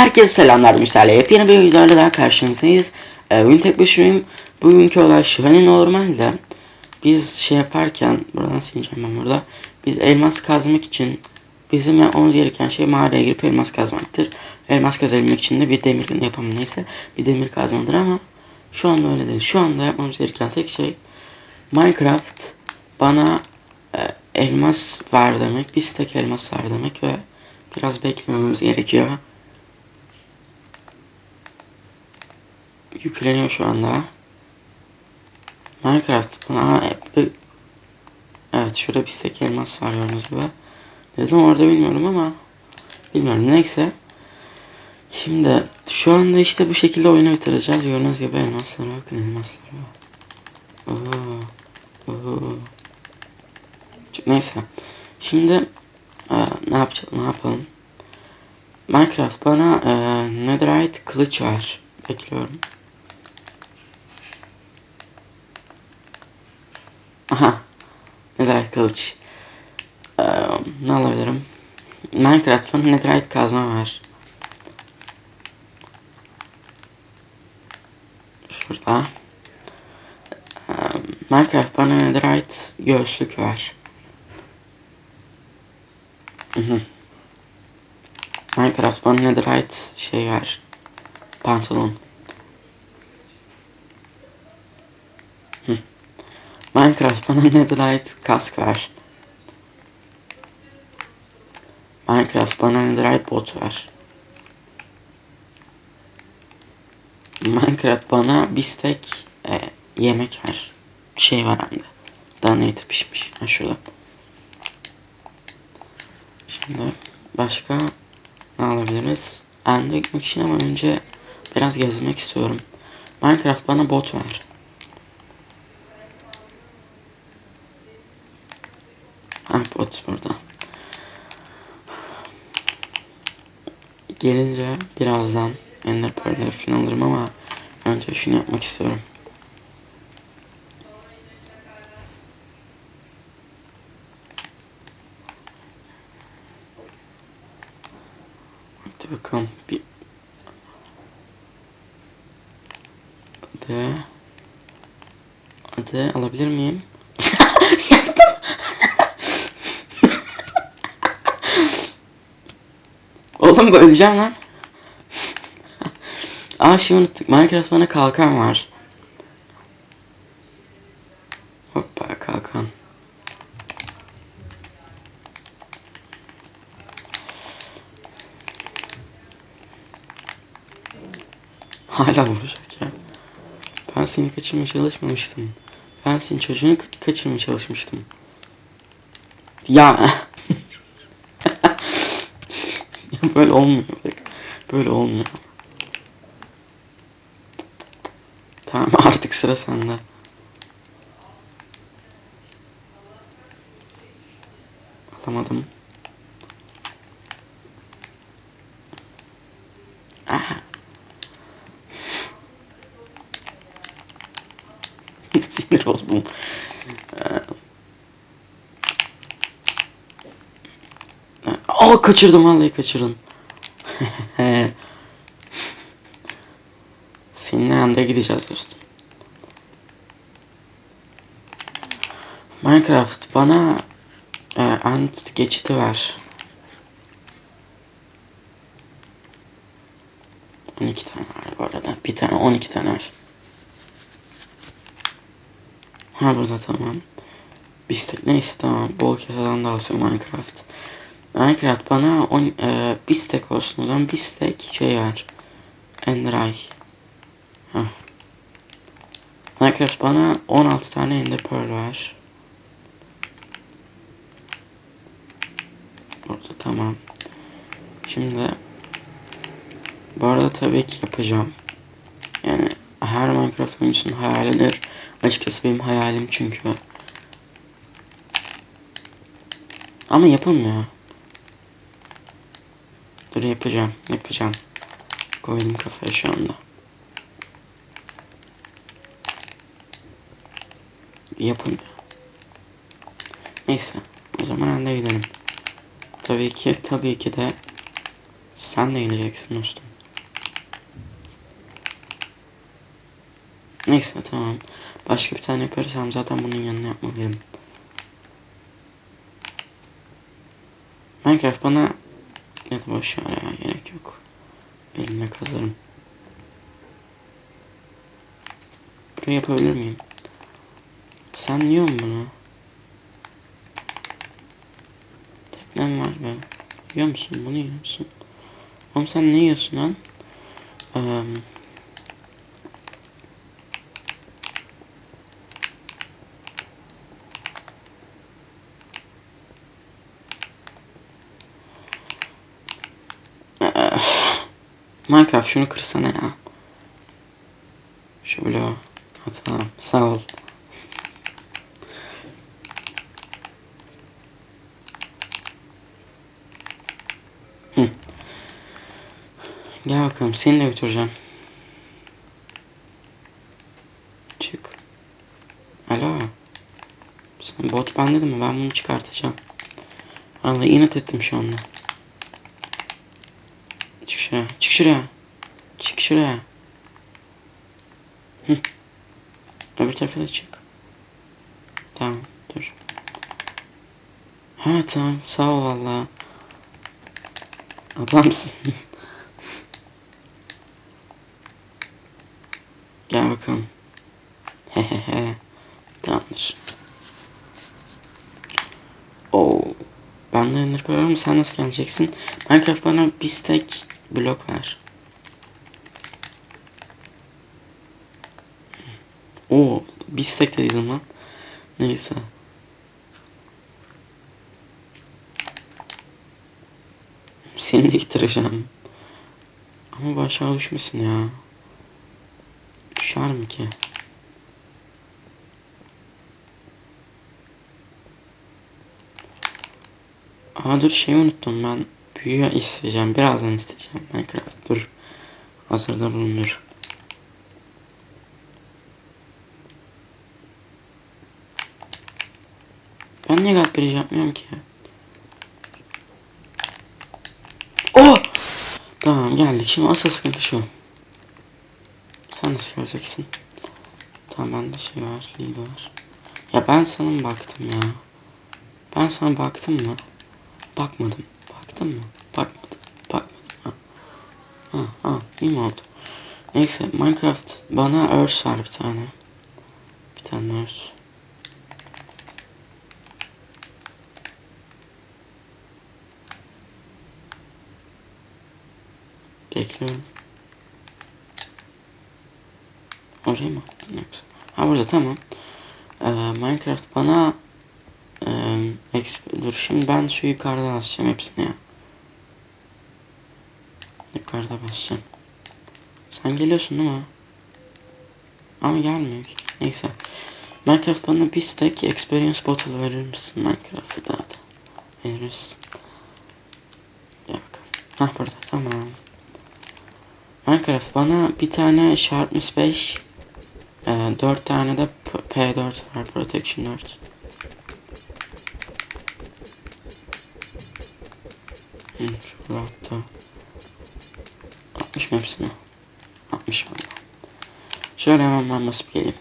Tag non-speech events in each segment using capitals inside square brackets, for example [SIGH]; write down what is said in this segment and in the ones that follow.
Herkese selamlar Müsaade. Yepyeni bir videoyla daha karşınızdayız. Ee, bugün tek başımayım. Bugünkü olay şu. Hani normalde biz şey yaparken, buradan sileceğim ben burada. Biz elmas kazmak için bizim yapmamız gereken şey mağaraya girip elmas kazmaktır. Elmas kazabilmek için de bir demir yapalım neyse. Bir demir kazmadır ama şu anda öyle değil. Şu anda yapmamız gereken tek şey Minecraft bana e, elmas ver demek. Bir tek elmas ver demek ve biraz beklememiz gerekiyor. Yükleniyor şu anda. Minecraft bir... Evet şurada bir stek elmas var gördüğünüz gibi. Dedim orada bilmiyorum ama bilmiyorum neyse. Şimdi şu anda işte bu şekilde oyunu bitireceğiz. Gördüğünüz gibi elmaslara bakın elmaslara. Neyse. Şimdi e, ne yapacağız? Ne yapalım? Minecraft bana e, Netherite kılıç ver. Bekliyorum. Aha. Netherite kılıç. Ee, ne alabilirim? Minecraft bana Netherite kazma var. Şurada. Ee, Minecraft bana Netherite göğüslük var. Hı hı. Minecraft bana Netherite şey var. Pantolon. Minecraft bana [LAUGHS] Netherite kask ver. Minecraft bana Netherite bot ver. Minecraft bana bir stek e, yemek ver. Şey var hem de. Dana eti pişmiş. Ha şurada. Şimdi başka ne alabiliriz? Ende gitmek için ama önce biraz gezmek istiyorum. Minecraft bana bot ver. Ha bot burada. Gelince birazdan Ender Pearl'leri falan alırım ama önce şunu yapmak istiyorum. Hadi bakalım bir Hadi Hadi alabilir miyim? Oğlum öleceğim lan. [LAUGHS] Aa şimdi unuttuk. Minecraft bana kalkan var. Hoppa kalkan. Hala vuracak ya. Ben seni kaçırmaya çalışmamıştım. Ben senin çocuğunu ka- kaçırmaya çalışmıştım. Ya. [LAUGHS] [LAUGHS] böyle olmuyor. Böyle olmuyor. Tamam [LAUGHS] artık sıra sende. Alamadım. Aha. [LAUGHS] Sinir oldum. Ee, Aa kaçırdım vallahi kaçırdım. [LAUGHS] Seninle anda gideceğiz dostum. Minecraft bana e, ant geçiti ver. 12 tane var bu arada. Bir tane 12 tane var. Ha burada tamam. Bistek neyse tamam. Bol keseden dağıtıyor Minecraft. Minecraft bana on, e, bistek olsun o zaman bistek şey ver. Ender Eye. Heh. Minecraft bana 16 tane Ender Pearl ver. Orada tamam. Şimdi bu arada tabii ki yapacağım. Yani her Minecraft oyuncusunun hayalidir. Açıkçası benim hayalim çünkü. Ama yapılmıyor. Dur yapacağım yapacağım. Koydum kafaya şu anda. Yapın. Neyse o zaman anda gidelim. Tabii ki tabii ki de sen de geleceksin dostum. Neyse tamam. Başka bir tane yaparsam zaten bunun yanına yapmalıyım. Minecraft bana da boş ver ya gerek yok. Elimle kazarım. Burayı yapabilir miyim? Sen yiyor musun bunu? Teknem var be. Yiyor musun? Bunu yiyor musun? Oğlum sen ne yiyorsun lan? Eee... Minecraft şunu kırsana ya. Şu bloğu. Ha, tamam sağ ol. Gel bakalım seni de götüreceğim. Çık. Alo. Sen bot bende de mi? Ben bunu çıkartacağım. Vallahi inat ettim şu anda. Şuraya. Çık şuraya. Çık şuraya. Hı. Öbür tarafa da çık. Tamam dur. Ha tamam sağ ol valla. Adamsın. [LAUGHS] Gel bakalım. Hehehe. Tamamdır. Oo. Ben de ender pearl'üm sen nasıl geleceksin? Minecraft bana bir stack blok ver. Oo, bir stack lan. Neyse. Seni de getireceğim. Ama bu aşağı düşmesin ya. Düşer mi ki? Aa dur şeyi unuttum ben. Büyüğü isteyeceğim. Birazdan isteyeceğim Minecraft. Dur. Hazırda bulunur. Ben niye kalp verici yapmıyorum ki? Oh! Tamam geldik. Şimdi asıl sıkıntı şu. Sen nasıl göreceksin? Tamam bende şey var. Lead var. Ya ben sana baktım ya? Ben sana baktım mı? Bakmadım. Baktın mı? Bakmadım. Bakmadım. Ha. Ha, ha. İyi mi oldu? Neyse Minecraft bana örs var bir tane. Bir tane örs. Bekliyorum. Oraya mı? Yoksa. Ha burada tamam. Ee, Minecraft bana e, dur şimdi ben şu yukarıda basacağım hepsini ya. Yukarıda basacağım. Sen geliyorsun değil mi? Ama gelmiyor ki. Neyse. Minecraft bana bir stack experience bottle verir misin Minecraft'ta da? Verir misin? Gel bakalım. Hah burada tamam. Minecraft bana bir tane Sharpness 5 e, 4 tane de P- P4 var Protection 4 Hı, şurada hatta 60 mı hepsine? 60 valla. Şöyle hemen ben basıp geleyim.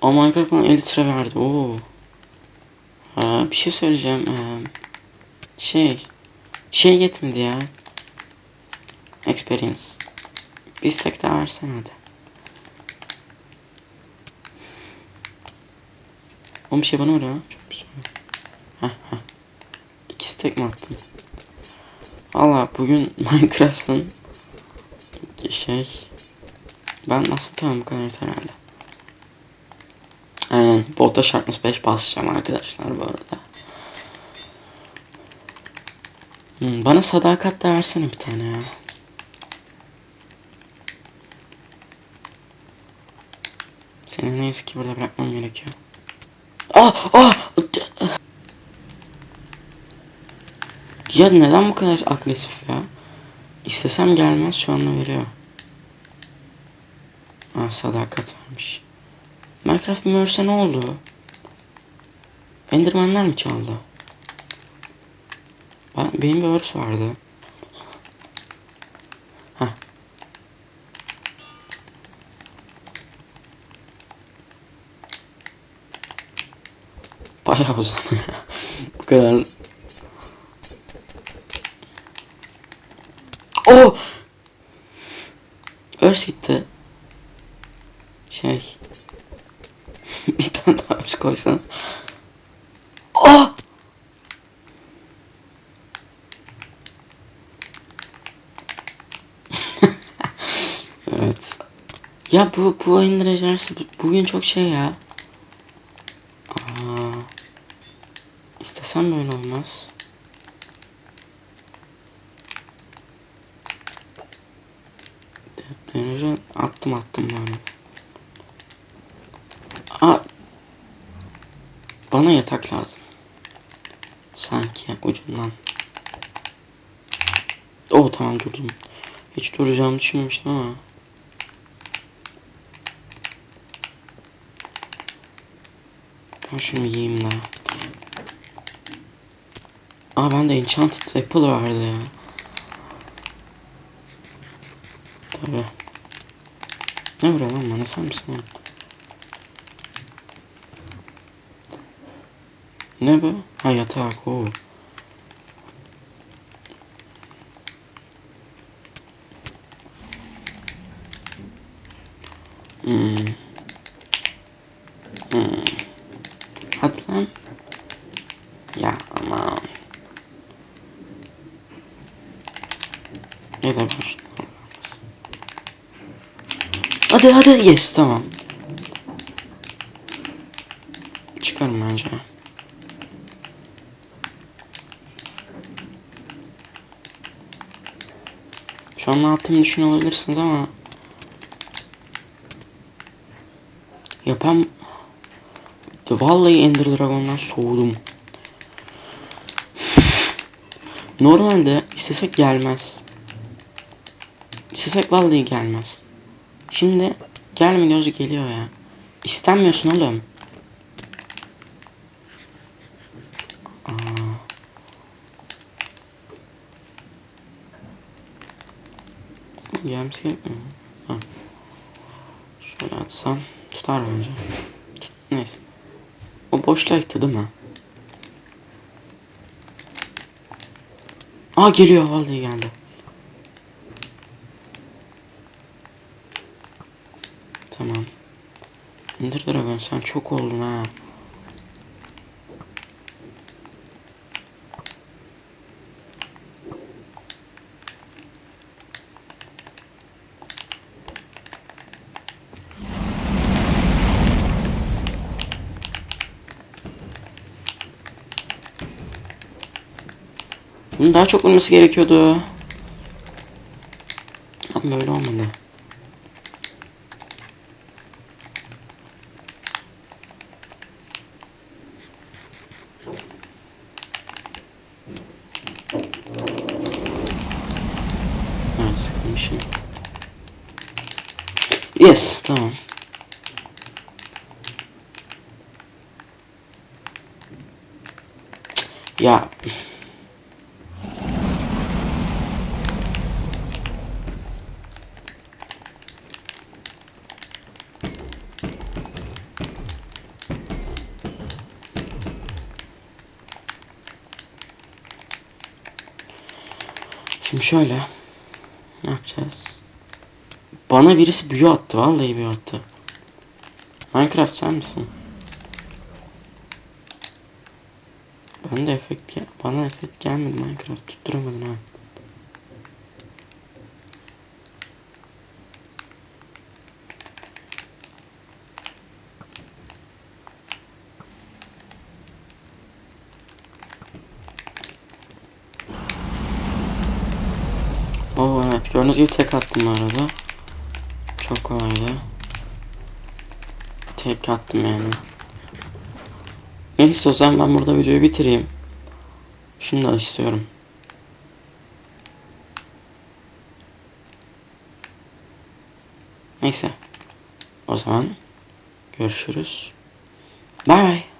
O Minecraft bana 50 lira verdi. Oo. Aa, bir şey söyleyeceğim. Ee, şey. Şey yetmedi ya. Experience. Bir stack daha versene hadi. O bir şey bana vuruyor. Çok güzel. İki stack mi attın? Valla bugün [LAUGHS] Minecraft'ın şey ben aslında tamam kadar herhalde. Aynen bota sharpness 5 basacağım arkadaşlar bu arada. Hmm, bana sadakat de versene bir tane ya. Seni neyse ki burada bırakmam gerekiyor. Ah ah! Ya neden bu kadar agresif ya? İstesem gelmez şu anda veriyor. Ha sadakat varmış. Minecraft Merse ne oldu? Endermanlar mı çaldı? Ben, benim bir örs vardı. Heh. Bayağı uzun. [LAUGHS] bu kadar Oh! Örs gitti. Şey. [LAUGHS] bir tane daha örs koysana. Oh! [LAUGHS] evet. Ya bu bu oyun rejenerasyonu bugün çok şey ya. Aa, istesem böyle olmaz. Attım attım ben. Aa, bana yatak lazım. Sanki ucundan. Oh tamam durdum. Hiç duracağımı düşünmemiştim ama. Ben şunu yiyeyim daha. Aa bende Enchanted Apple vardı ya. Tabi. Ne vuruyor lan bana sen misin oğlum? Ne bu? Ha yatak o. Hmm. Hmm. Hadi lan. Ya aman. Ya da alamaz. Hadi hadi yes tamam. Çıkarım bence. Şu an ne yaptığımı düşünüyor olabilirsiniz ama Yapam Vallahi Ender Dragon'dan soğudum. Normalde istesek gelmez. İstesek vallahi gelmez. Şimdi gözü geliyor ya. İstenmiyorsun oğlum. Aa. Gelmesi gerekmiyor? Ha. Şöyle atsam tutar bence. Neyse. O boşluğa gitti değil mi? Aa geliyor vallahi geldi. Tamam. Ender Dragon sen çok oldun ha. Bunun daha çok vurması gerekiyordu. Ama böyle olmadı. Sıkılmışım. Yes tamam. Ya Şimdi şöyle. Ne yapacağız? Bana birisi büyü attı. Vallahi büyü attı. Minecraft sen misin? Ben de efekt ya. Bana efekt gelmedi Minecraft. Tutturamadın ha. Oo evet gördüğünüz gibi tek attım arada. Çok kolaydı. Tek attım yani. Neyse o zaman ben burada videoyu bitireyim. Şunu da istiyorum. Neyse. O zaman görüşürüz. Bay.